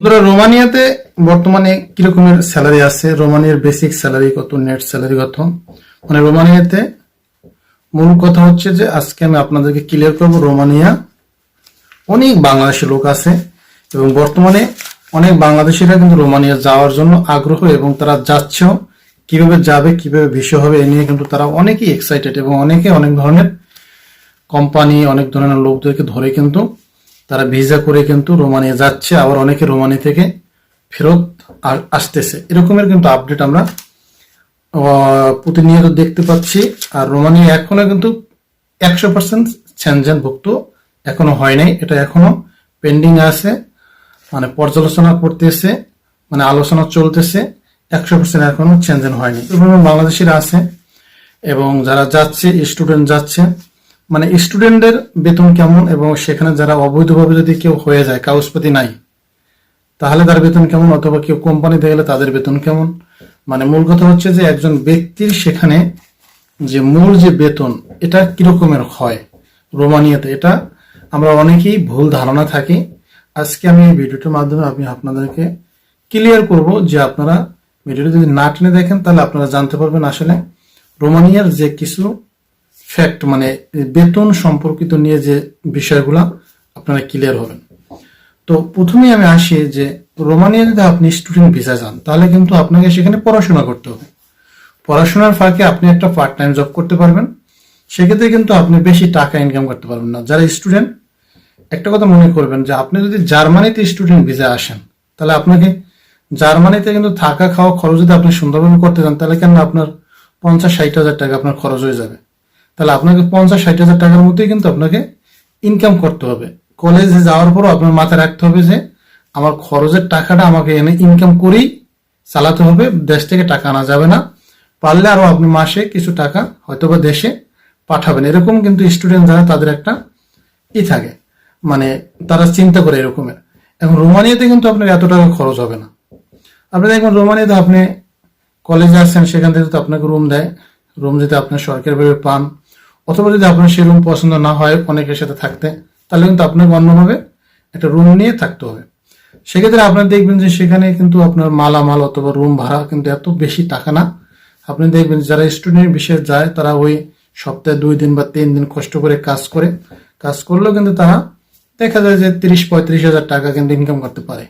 রোমানিয়াতে বর্তমানে কিরকমের স্যালারি আছে? রোমানিয়ার বেসিক স্যালারি কত নেট স্যালারি কত? মানে রোমানিয়াতে মূল কথা হচ্ছে যে আজকে আমি আপনাদেরকে ক্লিয়ার করব, রোমানিয়া অনেক বাংলাদেশি লোক আছে এবং বর্তমানে অনেক বাংলাদেশিরা কিন্তু রোমানিয়া যাওয়ার জন্য আগ্রহ এবং তারা যাচ্ছেও কীভাবে যাবে, কীভাবে বিষয় হবে, এ নিয়ে কিন্তু তারা অনেকেই এক্সাইটেড এবং অনেকে অনেক ধরনের কোম্পানি অনেক ধরনের লোকদেরকে ধরে কিন্তু তারা ভিসা করে কিন্তু রোমানিয়া যাচ্ছে, আবার অনেকে রোমানি থেকে ফেরত আসতেছে। এরকমের কিন্তু আপডেট আমরা প্রতিনিয়ত দেখতে পাচ্ছি। আর রোমানিয়া এখনও কিন্তু একশো পার্সেন্ট সেনজেন ভুক্ত এখনও হয় নাই। এটা এখনও পেন্ডিং আছে। মানে পর্যালোচনা করতেছে মানে আলোচনা চলতেছে। একশো পার্সেন্ট এখনও চেঞ্জেন হয়নি। বাংলাদেশিরা আছে এবং যারা যাচ্ছে স্টুডেন্ট যাচ্ছে মানে স্টুডেন্টদের বেতন কেমন এবং সেখানে যারা অবৈধভাবে যদি কেউ হয়ে যায়, কাগজপাতি নাই, তাহলে তার বেতন কেমন? অথবা কেউ কোম্পানিতে গেলে তাদের বেতন কেমন? মানে মূল কথা হচ্ছে যে একজন ব্যক্তির সেখানে যে মূল যে বেতন, এটা কিরকমের হয় রোমানিয়াতে? এটা আমরা অনেকেই ভুল ধারণা থাকি। আজকে আমি এই ভিডিওটির মাধ্যমে আমি আপনাদেরকে ক্লিয়ার করব যে আপনারা ভিডিওটি যদি না টেনে দেখেন, তাহলে আপনারা জানতে পারবেন আসলে রোমানিয়ার যে কিছু ফ্যাক্ট মানে বেতন সম্পর্কিত নিয়ে যে বিষয়গুলো আপনারা ক্লিয়ার হবেন। তো প্রথমেই আমি আসি যে রোমানিয়া যদি আপনি স্টুডেন্ট ভিসা যান, তাহলে কিন্তু আপনাকে সেখানে পড়াশোনা করতে হবে। পড়াশোনার ফাঁকে আপনি একটা পার্ট টাইম জব করতে পারবেন। সেক্ষেত্রে কিন্তু আপনি বেশি টাকা ইনকাম করতে পারবেন না। যারা স্টুডেন্ট একটা কথা মনে করবেন যে আপনি যদি জার্মানিতে স্টুডেন্ট ভিসা আসেন, তাহলে আপনাকে জার্মানিতে কিন্তু থাকা খাওয়া খরচ যদি আপনি সুন্দরভাবে করতে চান, তাহলে কেন আপনার পঞ্চাশ, ষাট হাজার টাকা আপনার খরচ হয়ে যাবে? তাহলে আপনাকে পঞ্চাশ, ষাট হাজার টাকার মধ্যেই কিন্তু আপনাকে ইনকাম করতে হবে। কলেজে যাওয়ার পরও আপনার মাথায় রাখতে হবে যে আমার খরচের টাকাটা আমাকে এনে ইনকাম করেই চালাতে হবে, দেশ থেকে টাকা আনা যাবে না। পারলে আরও আপনি মাসে কিছু টাকা হয়তো বা দেশে পাঠাবেন। এরকম কিন্তু স্টুডেন্ট যারা, তাদের একটা ই থাকে। মানে তারা চিন্তা করে এরকমের। এখন রোমানিয়াতে কিন্তু আপনার এত টাকা খরচ হবে না। আপনি দেখবেন রোমানিয়াতে আপনি কলেজে আসছেন, সেখান থেকে তো আপনাকে রুম দেয়। রুম যদি আপনি সরকারিভাবে পান। অথবা যদি আপনার সেই রুম পছন্দ না হয় অনেকের সাথে থাকতে, তাহলে কিন্তু আপনাকে অন্যভাবে একটা রুম নিয়ে থাকতে হবে। সেক্ষেত্রে আপনার দেখবেন যে সেখানে কিন্তু আপনার মালামাল অথবা রুম ভাড়া কিন্তু এত বেশি টাকা না। আপনি দেখবেন যারা স্টুডেন্ট বিশেষ যায়, তারা ওই সপ্তাহে দুই দিন বা তিন দিন কষ্ট করে কাজ করে। কাজ করলেও কিন্তু তারা দেখা যায় যে তিরিশ, পঁয়ত্রিশ হাজার টাকা কিন্তু ইনকাম করতে পারে।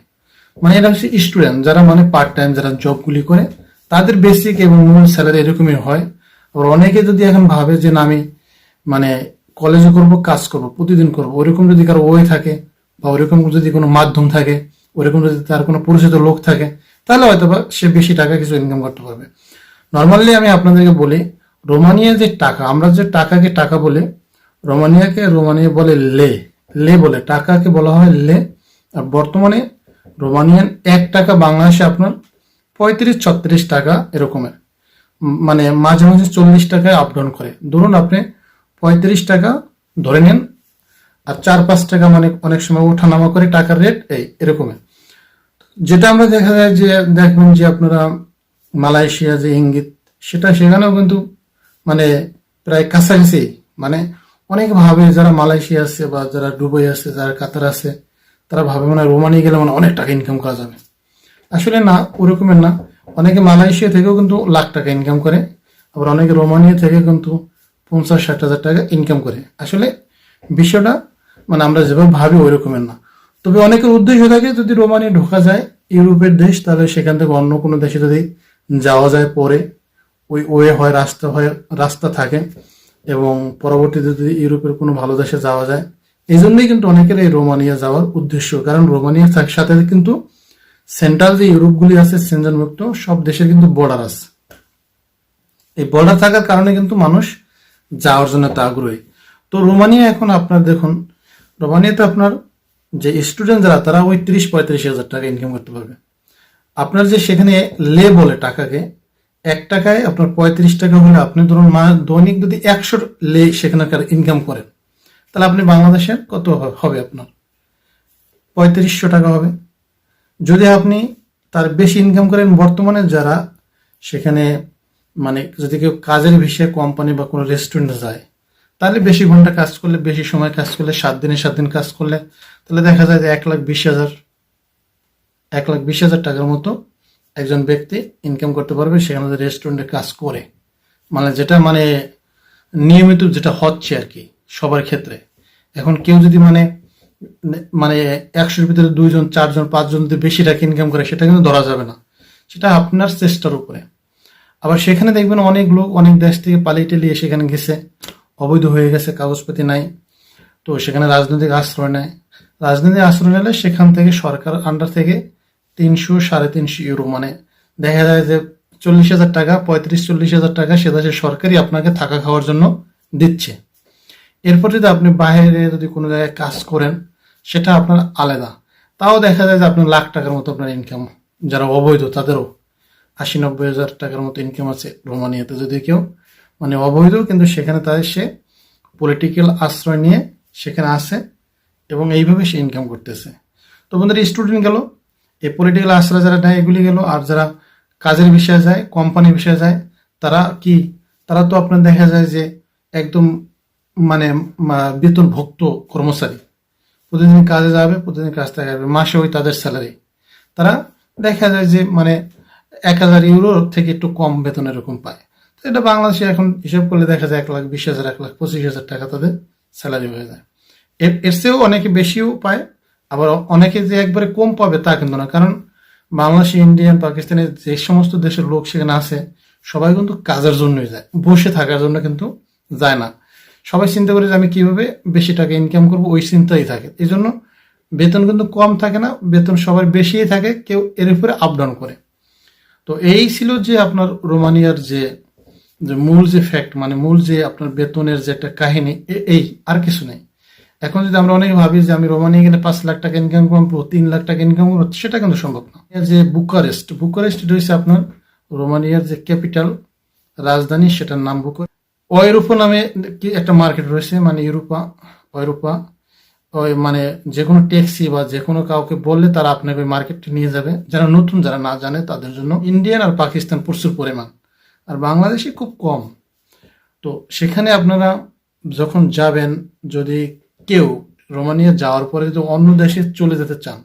মানে এটা হচ্ছে স্টুডেন্ট যারা মানে পার্ট টাইম যারা জবগুলি করে, তাদের বেসিক এবং মূল স্যালারি এরকমই হয়। আবার অনেকে যদি এখন ভাবে যে না, আমি মানে কলেজে করব, কাজ করব, প্রতিদিন করব। ওরকম যদি কারও ওয়ে থাকে বা ওরকম যদি কোনো মাধ্যম থাকে, ওরকম যদি তার কোনো পরিচিত লোক থাকে, তাহলে হয়তো বা সে বেশি টাকা কিছু ইনকাম করতে পারবে। নর্মালি আমি আপনাদেরকে বলি, রোমানিয়া যে টাকা, আমরা যে টাকাকে টাকা বলে, রোমানিয়াকে রোমানিয়া বলে লে। লে বলে, টাকাকে বলা হয় লে। আর বর্তমানে রোমানিয়ান এক টাকা, বাংলাদেশে আপনার পঁয়ত্রিশ, ছত্রিশ টাকা এরকমের। মানে মাঝে মাঝে চল্লিশ টাকায় আপ ডাউন করে। ধরুন আপনি পঁয়ত্রিশ টাকা, ধরে নেন। আর চার পাঁচ টাকা মানে অনেক সময় ওঠানামা করে টাকার রেট এই এরকমের যেটা আমরা দেখা যায় যে দেখবেন যে আপনারা মালয়েশিয়া যে ইঙ্গিত, সেটা সেখানেও কিন্তু মানে প্রায় কাছাকাছি মানে অনেক ভাবে যারা মালয়েশিয়া আছে বা যারা দুবাই আছে, যারা কাতার আছে, তারা ভাবে মানে রোমানি গেলে মানে অনেক টাকা ইনকাম করা যাবে। আসলে না, ওরকমের না। অনেকে মালয়েশিয়া থেকেও কিন্তু লাখ টাকা ইনকাম করে, আবার অনেকে রোমানিয়া থেকে কিন্তু পঞ্চাশ, ষাট হাজার টাকা ইনকাম করে। আসলে বিষয়টা মানে আমরা যেভাবে ভাবি ওই রকমের না। তবে অনেকের উদ্দেশ্য থাকে, যদি রোমানিয়া ঢোকা যায়, ইউরোপের দেশ, তাহলে সেখান থেকে অন্য কোনো দেশে যদি যাওয়া যায় পরে, ওই ওয়ে হয়, রাস্তা হয়, রাস্তা থাকে, এবং পরবর্তীতে যদি ইউরোপের কোনো ভালো দেশে যাওয়া যায় এই জন্যই কিন্তু অনেকের এই রোমানিয়া যাওয়ার উদ্দেশ্য। কারণ রোমানিয়ার সাথে সাথে কিন্তু সেন্ট্রাল যে ইউরোপগুলি আছে সেনজনমুক্ত সব দেশের কিন্তু বর্ডার আছে। এই বর্ডার থাকার কারণে কিন্তু মানুষ যাওয়ার জন্য তা আগ্রহী। তো রোমানিয়া এখন আপনার দেখুন, রোমানিয়াতে আপনার যে স্টুডেন্ট যারা, তারা ওই তিরিশ পঁয়ত্রিশ হাজার টাকা ইনকাম করতে পারবে। আপনার যে সেখানে লে বলে টাকাকে, এক টাকায় আপনার পঁয়ত্রিশ টাকা হলে আপনি ধরুন মা, দৈনিক যদি একশো লে সেখানকার ইনকাম করেন, তাহলে আপনি বাংলাদেশের কত হবে আপনার? পঁয়ত্রিশশো টাকা হবে। যদি আপনি তার বেশি ইনকাম করেন, বর্তমানে যারা সেখানে মানে যদি কেউ কাজের বিষয়ে কোম্পানি বা কোনো রেস্টুরেন্টে যায়, তাহলে বেশি ঘণ্টা কাজ করলে, বেশি সময় কাজ করলে, সাত দিনে সাত দিন কাজ করলে, তাহলে দেখা যায় যে এক লাখ বিশ হাজার, এক লাখ বিশ হাজার টাকার মতো একজন ব্যক্তি ইনকাম করতে পারবে সেখানে রেস্টুরেন্টে কাজ করে। মানে যেটা মানে নিয়মিত যেটা হচ্ছে আর কি, সবার ক্ষেত্রে। এখন কেউ যদি মানে মানে একশোর ভিতরে দুইজন, চারজন, পাঁচজন যদি বেশি টাকা ইনকাম করে, সেটা কিন্তু ধরা যাবে না। সেটা আপনার চেষ্টার উপরে। আবার সেখানে দেখবেন অনেক লোক অনেক দেশ থেকে পালিয়ে টেলিয়ে সেখানে গেছে। অবৈধ হয়ে গেছে, কাগজপাতি নাই। তো সেখানে রাজনৈতিক আশ্রয় নেয়। রাজনৈতিক আশ্রয় নিলে সেখান থেকে সরকার আন্ডার থেকে তিনশো সাড়ে তিনশো ইউরো মানে দেখা যায় যে চল্লিশ হাজার টাকা, পঁয়ত্রিশ, চল্লিশ হাজার টাকা সে সরকারই আপনাকে থাকা খাওয়ার জন্য দিচ্ছে। এরপর যদি আপনি বাইরে যদি কোনো জায়গায় কাজ করেন, সেটা আপনার আলাদা। তাও দেখা যায় যে আপনার লাখ টাকার মতো আপনার ইনকাম যারা অবৈধ, তাদেরও। আশি নব্বই হাজার টাকার মতো ইনকাম আছে রোমানিয়াতে যদি কেউ মানে অবৈধ, কিন্তু সেখানে তাদের সে পলিটিক্যাল আশ্রয় নিয়ে সেখানে আসে এবং এইভাবে সে ইনকাম করতেছে। তো বন্ধুরা স্টুডেন্ট গেল, এই পলিটিক্যাল আশ্রয় যারা নেয়, এগুলি গেল, আর যারা কাজের বিষয়ে যায় কোম্পানির বিষয়ে যায়, তারা কি, তারা তো আপনার দেখা যায় যে একদম মানে মা- বেতনভুক্ত কর্মচারী। প্রতিদিন কাজে যাবে, প্রতিদিন কাজ থেকে মাসে ওই তাদের স্যালারি তারা দেখা যায় যে মানে এক হাজার ইউরো থেকে একটু কম বেতন এরকম পায়। তো এটা বাংলাদেশে এখন হিসাব করলে দেখা যায় এক লাখ, বিশ হাজার, এক লাখ, পঁচিশ হাজার টাকা তাদের স্যালারি হয়ে যায়। এর চেয়েও অনেকে বেশিও পায়, আবার অনেকে যে একবারে কম পাবে তা কিন্তু না। কারণ বাংলাদেশ ইন্ডিয়ান পাকিস্তানের যে সমস্ত দেশের লোক সেখানে আছে, সবাই কিন্তু কাজের জন্যই যায়। বসে থাকার জন্য কিন্তু যায় না। সবাই চিন্তা করে যে আমি কীভাবে বেশি টাকা ইনকাম করব, ওই চিন্তাই থাকে। এই জন্য বেতন কিন্তু কম থাকে না, বেতন সবার বেশিই থাকে, কেউ এর উপরে আপ ডাউন করে। তো এই ছিল যে আপনার রোমানিয়ার যে মূল যে ফ্যাক্ট মানে মূল যে আপনার বেতনের যে একটা কাহিনী এই আর কিছু নেই। এখন যদি আমরা অনেকে ভাবি যে আমি রোমানিয়া গেলে পাঁচ লাখ টাকা ইনকাম করব, তিন লাখ টাকা ইনকাম করব, সেটা কিন্তু সম্ভব না। যে বুকারেস্ট বুকারেস্ট রয়েছে আপনার রোমানিয়ার যে ক্যাপিটাল, রাজধানী, সেটার নাম বুকার ওয়েরুপা নামে একটা মার্কেট রয়েছে মানে ইউরোপা ওয়েরুপা ওই মানে যে কোনো ট্যাক্সি বা যে কোনো কাউকে বললে তারা আপনাকে ওই মার্কেটে নিয়ে যাবে। যারা নতুন, যারা না জানে তাদের জন্য ইন্ডিয়ান আর পাকিস্তান প্রচুর পরিমাণ। আর বাংলাদেশে খুব কম। তো সেখানে আপনারা যখন যাবেন, যদি কেউ রোমানিয়া যাওয়ার পরে যদি অন্য দেশে চলে যেতে চান,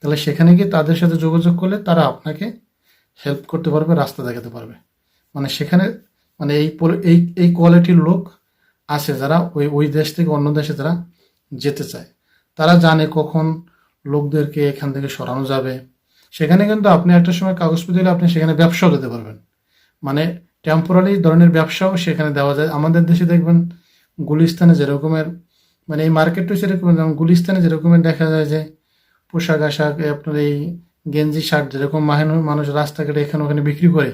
তাহলে সেখানে গিয়ে তাদের সাথে যোগাযোগ করলে তারা আপনাকে হেল্প করতে পারবে, রাস্তা দেখাতে পারবে। মানে সেখানে মানে এই এই এই কোয়ালিটির লোক আছে যারা ওই ওই দেশ থেকে অন্য দেশে যারা যেতে চায়। তারা জানে কখন লোকদেরকে এখান থেকে সরানো যাবে। সেখানে কিন্তু আপনি একটা সময় কাগজপত্র আপনি সেখানে ব্যবসাও দিতে পারবেন। মানে টেম্পোরারি ধরনের ব্যবসাও সেখানে দেওয়া যায়। আমাদের দেশে দেখবেন গুলিস্তানে যেরকমের মানে এই মার্কেটটা সেরকম যেমন গুলিস্তানে যেরকমের দেখা যায় যে পোশাক আশাক আপনার এই গেঞ্জি শার্ট যেরকম মাহেন- মানুষ রাস্তাঘাটে এখানে ওখানে বিক্রি করে।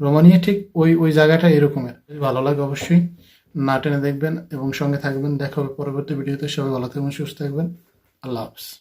রোমানিয়া ঠিক ওই ওই জায়গাটা এরকমের। ভালো লাগে অবশ্যই না টেনে দেখবেন এবং সঙ্গে থাকবেন। দেখা হবে পরবর্তী ভিডিওতে। সবাই ভালো থাকবেন, সুস্থ থাকবেন। আল্লাহ হাফিজ।